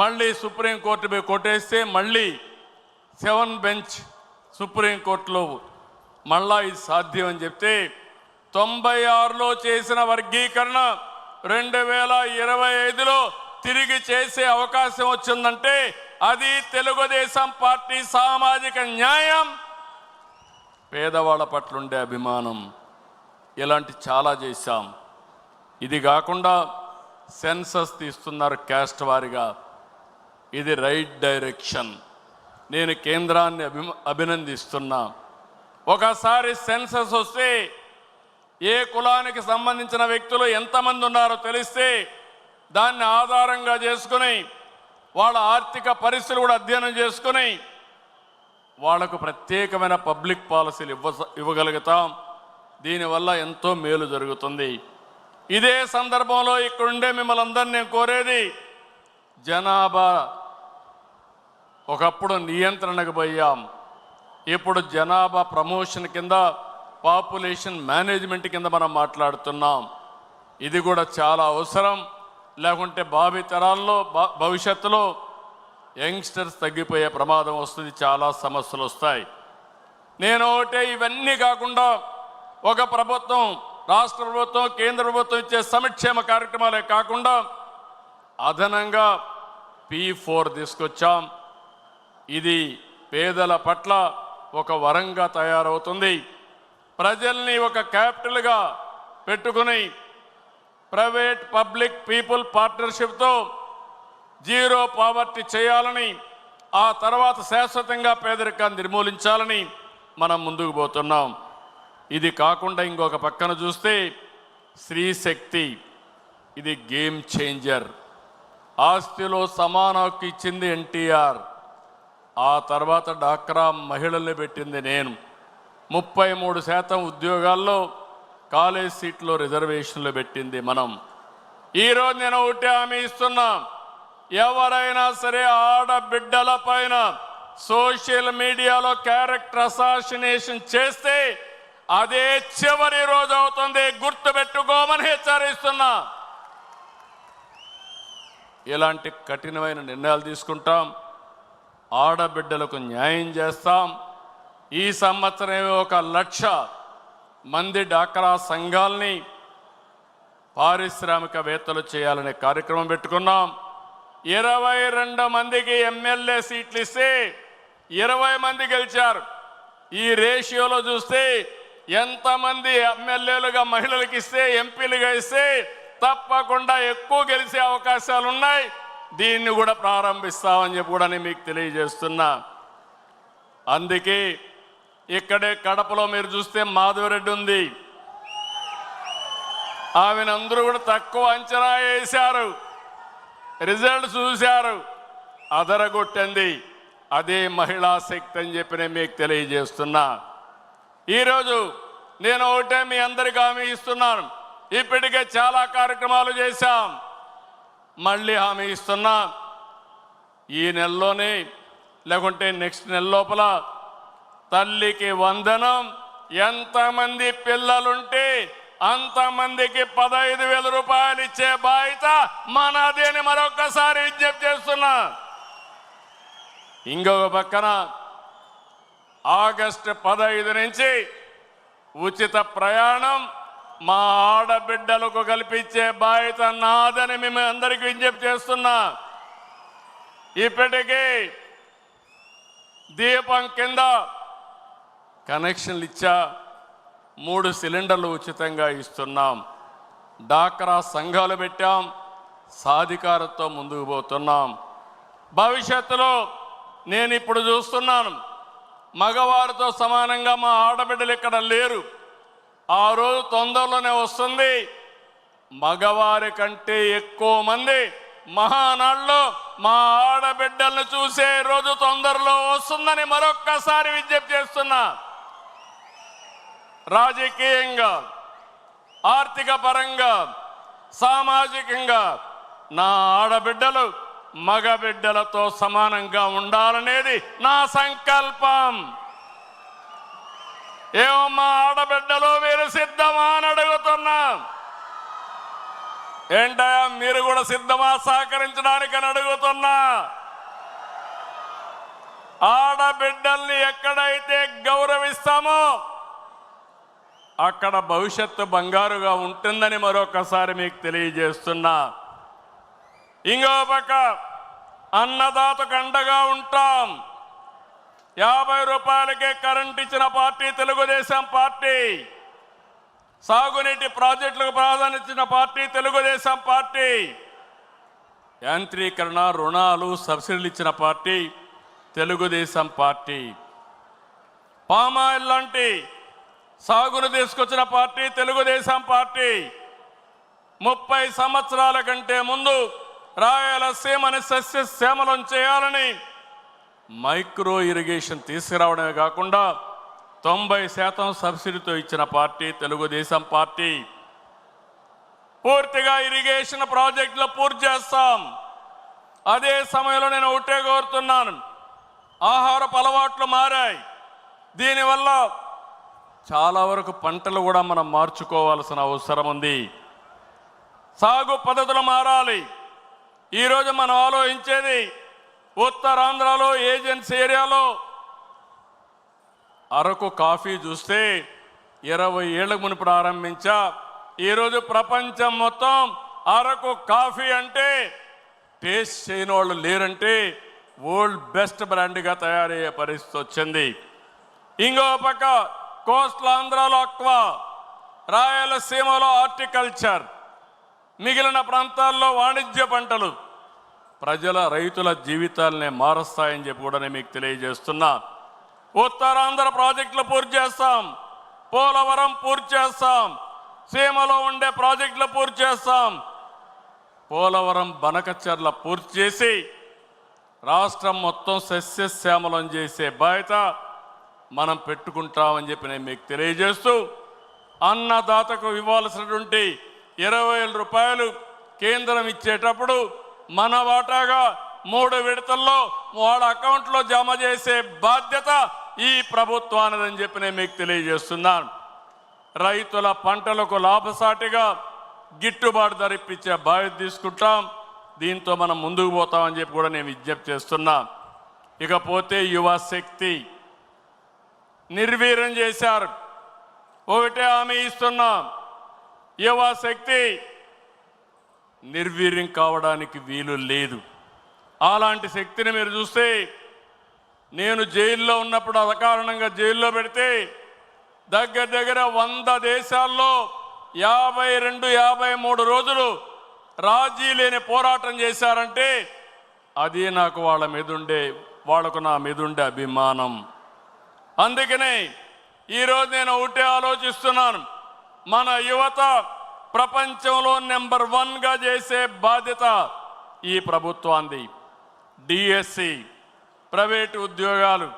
మళ్ళీ సుప్రీంకోర్టు పోయి కొట్టేస్తే మళ్ళీ సెవెన్ బెంచ్ సుప్రీంకోర్టులో మళ్ళా ఇది సాధ్యం అని చెప్తే తొంభై ఆరులో చేసిన వర్గీకరణ రెండు వేల ఇరవై ఐదులో తిరిగి చేసే అవకాశం వచ్చిందంటే అది తెలుగుదేశం పార్టీ సామాజిక న్యాయం. పేదవాళ్ళ పట్ల ఉండే అభిమానం ఇలాంటి చాలా చేశాం. ఇది కాకుండా సెన్సస్ తీస్తున్నారు క్యాస్ట్ వారిగా. ఇది రైట్ డైరెక్షన్ నేను కేంద్రాన్ని అభి అభినందిస్తున్నా. ఒకసారి సెన్సస్ వస్తే ఏ కులానికి సంబంధించిన వ్యక్తులు ఎంతమంది ఉన్నారో తెలిస్తే దాన్ని ఆధారంగా చేసుకుని వాళ్ళ ఆర్థిక పరిస్థితులు కూడా అధ్యయనం చేసుకుని వాళ్ళకు ప్రత్యేకమైన పబ్లిక్ పాలసీలు ఇవ్వ ఇవ్వగలుగుతాం. దీనివల్ల ఎంతో మేలు జరుగుతుంది. ఇదే సందర్భంలో ఇక్కడుండే మిమ్మల్ని అందరినీ నేను కోరేది జనాభా ఒకప్పుడు నియంత్రణకు పోయాం. ఇప్పుడు జనాభా ప్రమోషన్ కింద పాపులేషన్ మేనేజ్మెంట్ కింద మనం మాట్లాడుతున్నాం. ఇది కూడా చాలా అవసరం. లేకుంటే భావి తరాల్లో భవిష్యత్తులో యంగ్స్టర్స్ తగ్గిపోయే ప్రమాదం వస్తుంది చాలా సమస్యలు వస్తాయి. నేను ఒకటే ఇవన్నీ కాకుండా ఒక ప్రభుత్వం రాష్ట్ర ప్రభుత్వం కేంద్ర ప్రభుత్వం ఇచ్చే సంక్షేమ కార్యక్రమాలే కాకుండా అదనంగా పీ ఫోర్ తీసుకొచ్చాం. ఇది పేదల పట్ల ఒక వరంగా తయారవుతుంది. ప్రజల్ని ఒక క్యాపిటల్గా పెట్టుకుని ప్రైవేట్ పబ్లిక్ పీపుల్ పార్ట్నర్షిప్తో జీరో పావర్టీ చేయాలని ఆ తర్వాత శాశ్వతంగా పేదరికాన్ని నిర్మూలించాలని మనం ముందుకు పోతున్నాం. ఇది కాకుండా ఇంకొక పక్కన చూస్తే స్త్రీ శక్తి. ఇది గేమ్ చేంజర్. ఆస్తిలో సమాన ఇచ్చింది ఎన్టీఆర్. ఆ తర్వాత డాక్రా మహిళల్ని పెట్టింది నేను. ముప్పై మూడు శాతం ఉద్యోగాల్లో కాలేజ్ సీట్లో రిజర్వేషన్లు పెట్టింది మనం. ఈరోజు నేను ఒకటి హామీ ఇస్తున్నా. ఎవరైనా సరే ఆడబిడ్డల పైన సోషల్ మీడియాలో క్యారెక్టర్ అసాసినేషన్ చేస్తే అదే చివరి రోజు అవుతుంది. గుర్తుపెట్టుకోమని హెచ్చరిస్తున్నా. ఇలాంటి కఠినమైన నిర్ణయాలు తీసుకుంటాం. ఆడబిడ్డలకు న్యాయం చేస్తాం. ఈ సంవత్సరం ఒక లక్ష మంది డాక్రా సంఘాల్ని పారిశ్రామికవేత్తలు చేయాలనే కార్యక్రమం పెట్టుకున్నాం. ఇరవై రెండు మందికి ఎమ్మెల్యే సీట్లు ఇస్తే ఇరవై మంది గెలిచారు. ఈ రేషియోలో చూస్తే ఎంతమంది ఎమ్మెల్యేలుగా మహిళలకు ఇస్తే ఎంపీలుగా ఇస్తే తప్పకుండా ఎక్కువ గెలిచే అవకాశాలు ఉన్నాయి దీన్ని కూడా ప్రారంభిస్తామని చెప్పి కూడా నేను మీకు తెలియజేస్తున్నా. అందుకే ఇక్కడే కడపలో మీరు చూస్తే మాధవరెడ్డి ఉంది. ఆమెను అందరూ కూడా తక్కువ అంచనా వేశారు. రిజల్ట్ చూశారు. అదరగొట్టింది అదే మహిళా శక్తి అని చెప్పి నేను మీకు తెలియజేస్తున్నా. ఈరోజు నేను ఒకటే మీ అందరికీ హామీ ఇస్తున్నాను. ఇప్పటికే చాలా కార్యక్రమాలు చేశాం. మళ్ళీ హామీ ఇస్తున్నా. ఈ నెలలోనే లేకుంటే నెక్స్ట్ నెల లోపల తల్లికి వందనం ఎంతమంది పిల్లలుంటే అంతమందికి పదహైదు వేల రూపాయలు ఇచ్చే బాధ్యత మనది అని మరొకసారి విజ్ఞప్తి చేస్తున్నా. ఇంకొక పక్కన ఆగస్టు పదహైదు నుంచి ఉచిత ప్రయాణం మా ఆడబిడ్డలకు కల్పించే బాధ్యత నాదని మేము అందరికీ విజ్ఞప్తి చేస్తున్నా. ఇప్పటికీ దీపం కింద కనెక్షన్లు ఇచ్చా మూడు సిలిండర్లు ఉచితంగా ఇస్తున్నాం. డాక్రా సంఘాలు పెట్టాం. సాధికారతో ముందుకు పోతున్నాం. భవిష్యత్తులో నేను ఇప్పుడు చూస్తున్నాను. మగవారితో సమానంగా మా ఆడబిడ్డలు ఇక్కడ లేరు. ఆ రోజు తొందరలోనే వస్తుంది. మగవారి కంటే ఎక్కువ మంది మహానాడులో మా ఆడబిడ్డలను చూసే రోజు తొందరలో వస్తుందని మరొక్కసారి విజ్ఞప్తి చేస్తున్నా. రాజకీయంగా ఆర్థిక పరంగా సామాజికంగా నా ఆడబిడ్డలు మగబిడ్డలతో సమానంగా ఉండాలనేది నా సంకల్పం. ఏమో మా ఆడబిడ్డలు మీరు సిద్ధమా అని అడుగుతున్నా? ఏంటయ్యా మీరు కూడా సిద్ధమా సహకరించడానికి అని అడుగుతున్నా? ఆడబిడ్డల్ని ఎక్కడైతే గౌరవిస్తామో అక్కడ భవిష్యత్తు బంగారుగా ఉంటుందని మరొకసారి మీకు తెలియజేస్తున్నా. ఇంకో పక్క అన్నదాతకు అండగా ఉంటాం. యాభై రూపాయలకే కరెంట్ ఇచ్చిన పార్టీ తెలుగుదేశం పార్టీ. సాగునీటి ప్రాజెక్టులకు ప్రాధాన్యత పార్టీ తెలుగుదేశం పార్టీ. యాంత్రీకరణ రుణాలు సబ్సిడీలు ఇచ్చిన పార్టీ తెలుగుదేశం పార్టీ. పామాయిల్ లాంటి సాగును తీసుకొచ్చిన పార్టీ తెలుగుదేశం పార్టీ. ముప్పై సంవత్సరాల కంటే ముందు రాయలసీమని సస్యశ్యామలం చేయాలని మైక్రో ఇరిగేషన్ తీసుకురావడమే కాకుండా తొంభై శాతం సబ్సిడీతో ఇచ్చిన పార్టీ తెలుగుదేశం పార్టీ. పూర్తిగా ఇరిగేషన్ ప్రాజెక్టులు పూర్తి చేస్తాం. అదే సమయంలో నేను ఒకటే కోరుతున్నాను. ఆహారపు అలవాట్లు మారాయి. దీనివల్ల చాలా వరకు పంటలు కూడా మనం మార్చుకోవాల్సిన అవసరం ఉంది. సాగు పద్ధతులు మారాలి. ఈరోజు మనం ఆలోచించేది ఉత్తరాంధ్రలో ఏజెన్సీ ఏరియాలో. అరకు కాఫీ చూస్తే ఇరవై ఏళ్ళ మునుపు ప్రారంభించా. ఈరోజు ప్రపంచం మొత్తం అరకు కాఫీ అంటే టేస్ట్ చేయని వాళ్ళు లేరంటే వరల్డ్ బెస్ట్ బ్రాండ్గా తయారయ్యే పరిస్థితి వచ్చింది. ఇంకో పక్క కోస్టల్ ఆంధ్రాలో అక్వా రాయలసీమలో హార్టికల్చర్ మిగిలిన ప్రాంతాల్లో వాణిజ్య పంటలు. ప్రజల రైతుల జీవితాలనే మారుస్తాయని చెప్పి కూడా నేను మీకు తెలియజేస్తున్నా. ఉత్తరాంధ్ర ప్రాజెక్టులు పూర్తి చేస్తాం. పోలవరం పూర్తి చేస్తాం. సీమలో ఉండే ప్రాజెక్టులు పూర్తి చేస్తాం. పోలవరం బనకచర్ల పూర్తి చేసి రాష్ట్రం మొత్తం సస్యశ్యామలం చేసే బాధ్యత మనం పెట్టుకుంటామని చెప్పి నేను మీకు తెలియజేస్తూ అన్నదాతకు ఇవ్వాల్సినటువంటి ఇరవై రూపాయలు కేంద్రం ఇచ్చేటప్పుడు మన వాటాగా మూడు విడతల్లో వాళ్ళ అకౌంట్లో జమ చేసే బాధ్యత ఈ ప్రభుత్వానిదని చెప్పి నేను మీకు తెలియజేస్తున్నాను. రైతుల పంటలకు లాభసాటిగా గిట్టుబాటు ధర ఇప్పించే బాధ్యత తీసుకుంటాం. దీంతో మనం ముందుకు పోతామని చెప్పి కూడా నేను విజ్ఞప్తి చేస్తున్నా. ఇకపోతే యువశక్తి నిర్వీర్యం చేశారు. ఒకటే హామీ ఇస్తున్నాం. యువశక్తి నిర్వీర్యం కావడానికి వీలు లేదు. అలాంటి శక్తిని మీరు చూస్తే నేను జైల్లో ఉన్నప్పుడు అకారణంగా జైల్లో పెడితే దగ్గర దగ్గర వంద దేశాల్లో యాభై రెండు యాభై మూడు రోజులు రాజీ లేని పోరాటం చేశారంటే అది నాకు వాళ్ళ మీద ఉండే వాళ్ళకు నా మీద ఉండే అభిమానం. అందుకనే ఈరోజు నేను ఒకటే ఆలోచిస్తున్నాను. మన యువత ప్రపంచంలో నెంబర్ వన్గా చేసే బాధ్యత ఈ ప్రభుత్వాన్ని డిఎస్సి ప్రైవేటు ఉద్యోగాలు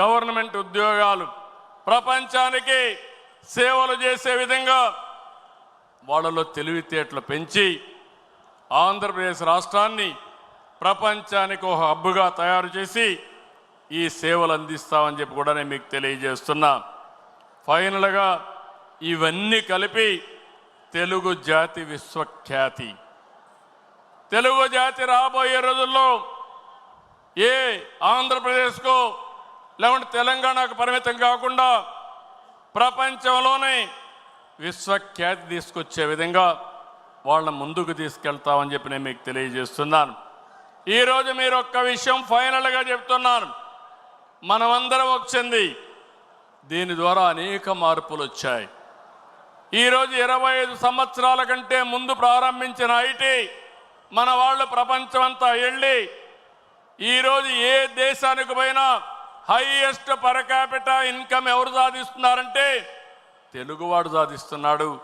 గవర్నమెంట్ ఉద్యోగాలు ప్రపంచానికి సేవలు చేసే విధంగా వాళ్ళలో తెలివితేటలు పెంచి ఆంధ్రప్రదేశ్ రాష్ట్రాన్ని ప్రపంచానికి ఒక హబ్బుగా తయారు చేసి ఈ సేవలు అందిస్తామని చెప్పి కూడా నేను మీకు తెలియజేస్తున్నా. ఫైనల్గా ఇవన్నీ కలిపి తెలుగు జాతి విశ్వఖ్యాతి. తెలుగు జాతి రాబోయే రోజుల్లో ఏ ఆంధ్రప్రదేశ్కు లేకుంటే తెలంగాణకు పరిమితం కాకుండా ప్రపంచంలోనే విశ్వఖ్యాతి తీసుకొచ్చే విధంగా వాళ్ళ ముందుకు తీసుకెళ్తామని చెప్పి నేను మీకు తెలియజేస్తున్నాను. ఈరోజు మీరు ఒక్క విషయం ఫైనల్గా చెప్తున్నాను. మనమందరం వచ్చింది దీని ద్వారా అనేక మార్పులు వచ్చాయి. ఈరోజు ఇరవై ఐదు సంవత్సరాల కంటే ముందు ప్రారంభించిన ఐటీ మన వాళ్ళు ప్రపంచమంతా వెళ్ళి ఈరోజు ఏ దేశానికి పోయినా హైయెస్ట్ పర్ క్యాపిటల్ ఇన్కమ్ ఎవరు సాధిస్తున్నారంటే తెలుగువాడు సాధిస్తున్నాడు.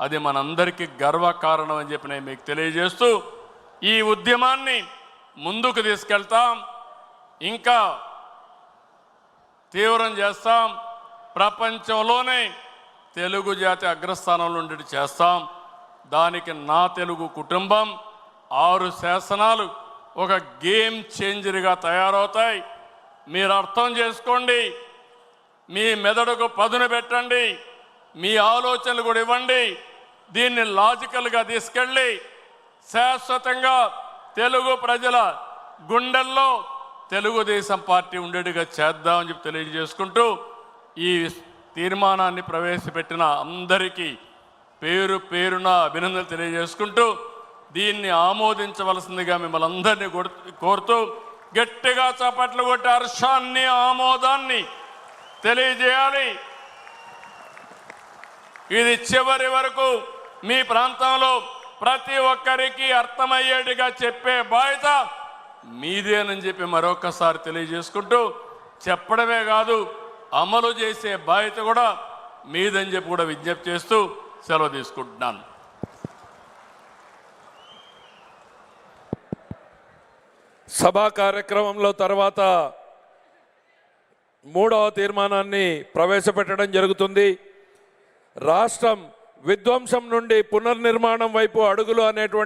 అది మనందరికీ గర్వకారణం అని చెప్పి నేను మీకు తెలియజేస్తూ ఈ ఉద్యమాన్ని ముందుకు తీసుకెళ్తాం. ఇంకా తీవ్రం చేస్తాం. ప్రపంచంలోనే తెలుగు జాతి అగ్రస్థానంలో ఉండేటి చేస్తాం. దానికి నా తెలుగు కుటుంబం ఆరు శాసనాలు ఒక గేమ్ చేంజర్గా తయారవుతాయి. మీరు అర్థం చేసుకోండి. మీ మెదడుకు పదును పెట్టండి. మీ ఆలోచనలు కూడా ఇవ్వండి. దీన్ని లాజికల్గా తీసుకెళ్ళి శాశ్వతంగా తెలుగు ప్రజల గుండెల్లో తెలుగుదేశం పార్టీ ఉండేట్టుగా చేద్దామని చెప్పి తెలియజేసుకుంటూ ఈ తీర్మానాన్ని ప్రవేశపెట్టిన అందరికీ పేరు పేరున అభినందనలు తెలియజేసుకుంటూ దీన్ని ఆమోదించవలసిందిగా మిమ్మల్ని అందరినీ కొడు- కోరుతూ గట్టిగా చప్పట్లు కొట్టి హర్షాన్ని ఆమోదాన్ని తెలియజేయాలి. ఇది చివరి వరకు మీ ప్రాంతంలో ప్రతి ఒక్కరికి అర్థమయ్యేట్టుగా చెప్పే బాధ్యత మీదేనని చెప్పి మరొకసారి తెలియజేసుకుంటూ చెప్పడమే కాదు అమలు చేసే బాధ్యత కూడా మీదని చెప్పి కూడా విజ్ఞప్తి చేస్తూ సెలవు తీసుకుంటున్నాను. సభా కార్యక్రమంలో తర్వాత మూడవ తీర్మానాన్ని ప్రవేశపెట్టడం జరుగుతుంది. రాష్ట్రం విధ్వంసం నుండి పునర్నిర్మాణం వైపు అడుగులు అనేటువంటి